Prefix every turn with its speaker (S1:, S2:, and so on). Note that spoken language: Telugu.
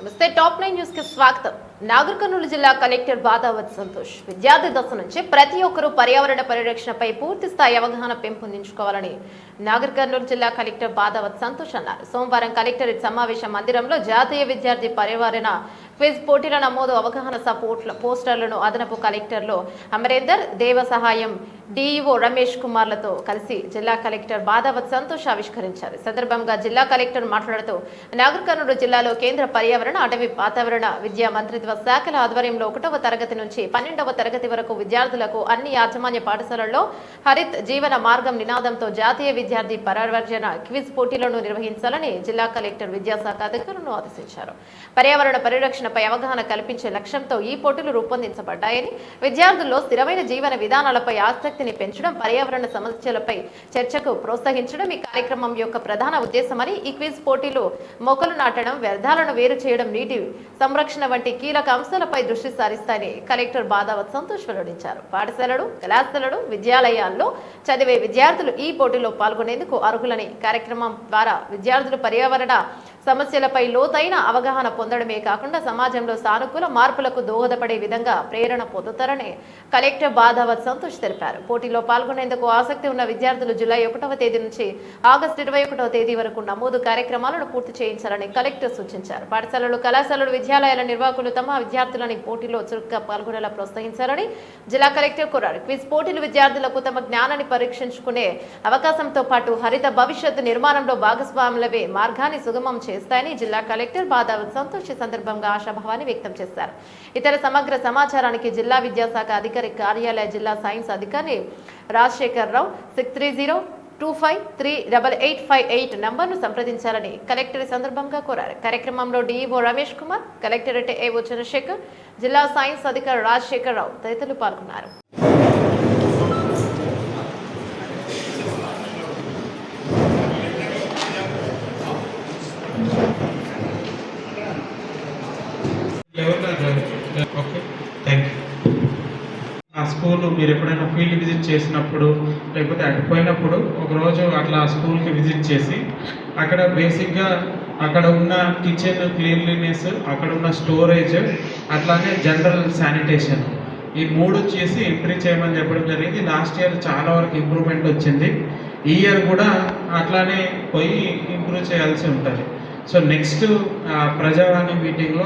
S1: నమస్తే టాప్ నైన్ న్యూస్కి స్వాగతం. నాగర్ కర్నూలు జిల్లా కలెక్టర్ బాదావత్ సంతోష్. విద్యార్థి దశ నుంచి ప్రతి ఒక్కరూ పర్యావరణ పరిరక్షణపై పూర్తి స్థాయి అవగాహన పెంపొందించుకోవాలని నాగర్ కర్నూలు జిల్లా కలెక్టర్ బాదావత్ సంతోష్ అన్నారు. సోమవారం కలెక్టరేట్ సమావేశ మందిరంలో జాతీయ విద్యార్థి పర్యావరణ క్విజ్ పోటీల నమోదు అవగాహన సపోర్ట్ల పోస్టర్లను అదనపు కలెక్టర్లు అమరేందర్ దేవ సహాయం డిఈఓ రమేష్ కుమార్లతో కలిసి జిల్లా కలెక్టర్ బాధావత్ సంతోష్ ఆవిష్కరించారు. సందర్భంగా జిల్లా కలెక్టర్ మాట్లాడుతూ నాగర్ కర్నూలు జిల్లాలో కేంద్ర పర్యావరణ అటవీ వాతావరణ విద్యా మంత్రిత్వ శాఖల ఆధ్వర్యంలో ఒకటవ తరగతి నుంచి పన్నెండవ తరగతి వరకు విద్యార్థులకు అన్ని యాజమాన్య పాఠశాలల్లో హరిత్ జీవన మార్గం నినాదంతో జాతీయ విద్యార్థి పర్యావరణ క్విజ్ పోటీలను నిర్వహించాలని జిల్లా కలెక్టర్ విద్యాశాఖ అధికారులను ఆదేశించారు. పర్యావరణ పరిరక్షణపై అవగాహన కల్పించే లక్ష్యంతో ఈ పోటీలు రూపొందించబడ్డాయని విద్యార్థుల్లో స్థిరమైన జీవన విధానాలపై ఆసక్తిని పెంచడం పర్యావరణ సమస్యలపై చర్చకు ప్రోత్సహించడం ఈ కార్యక్రమం యొక్క ప్రధాన ఉద్దేశమని ఈ క్విజ్ పోటీలు మొక్కలు నాటడం వ్యర్థాలను వేరు చేయడం నీటి సంరక్షణ వంటి కీలక అంశాలపై దృష్టి సారిస్తాయని కలెక్టర్ బాధావత్ సంతోష్ వెల్లడించారు. పాఠశాలలు కళాశాలలు విద్యాలయాల్లో చదివే విద్యార్థులు ఈ పోటీలో పాల్గొనేందుకు అర్హులని కార్యక్రమం ద్వారా విద్యార్థులు పర్యావరణ సమస్యలపై లోతైన అవగాహన పొందడమే కాకుండా సమాజంలో సానుకూల మార్పులకు దోహదపడే విధంగా ప్రేరణ పొందుతారని కలెక్టర్ బాధావత్ సంతోష్ తెలిపారు. పోటీలో పాల్గొనేందుకు ఆసక్తి ఉన్న విద్యార్థులు జూలై ఒకటవ తేదీ నుంచి ఆగస్టు ఇరవై ఒకటవ తేదీ వరకు నమోదు కార్యక్రమాలను పూర్తి చేయించాలని కలెక్టర్ సూచించారు. పాఠశాలలు కళాశాలలు విద్యాలయాల నిర్వాహకులు తమ విద్యార్థులని పోటీలో చురుగ్గా పాల్గొనేలా ప్రోత్సహించాలని జిల్లా కలెక్టర్ కోరారు. క్విజ్ పోటీలు విద్యార్థులకు తమ జ్ఞానాన్ని పరీక్షించుకునే అవకాశంతో పాటు హరిత భవిష్యత్తు నిర్మాణంలో భాగస్వాములవే మార్గాన్ని సుగమం చేస్తాయని జిల్లా కలెక్టర్ బాధావ సంతోష్ సందర్భంగా ఆశాభావాన్ని వ్యక్తం చేశారు. ఇతర సమగ్ర సమాచారానికి జిల్లా విద్యాశాఖ అధికారి కార్యాలయ జిల్లా సైన్స్ అధికారి Rajasekhar Rao six three zero two five three double eight five eight నంబర్ను సంప్రదించాలని కలెక్టర్ ఈ సందర్భంగా కోరారు. కార్యక్రమంలో DEO Ramesh Kumar collectorate AO Chandrasekhar జిల్లా సైన్స్ అధికారి రాజశేఖర్ రావు తదితరులు పాల్గొన్నారు.
S2: ఆ స్కూల్ మీరు ఎప్పుడైనా ఫీల్డ్ విజిట్ చేసినప్పుడు లేకపోతే అటు పోయినప్పుడు ఒకరోజు అట్లా ఆ స్కూల్కి విజిట్ చేసి అక్కడ బేసిక్గా అక్కడ ఉన్న కిచెన్ క్లీన్లీనెస్ అక్కడ ఉన్న స్టోరేజ్ అట్లానే జనరల్ శానిటేషన్ ఈ మూడు చేసి ఎంట్రీ చేయమని చెప్పడం జరిగింది. లాస్ట్ ఇయర్ చాలా వరకు ఇంప్రూవ్మెంట్ వచ్చింది. ఈ ఇయర్ కూడా అట్లానే పోయి ఇంప్రూవ్ చేయాల్సి ఉంటుంది. సో నెక్స్ట్ ప్రజావాణి మీటింగ్లో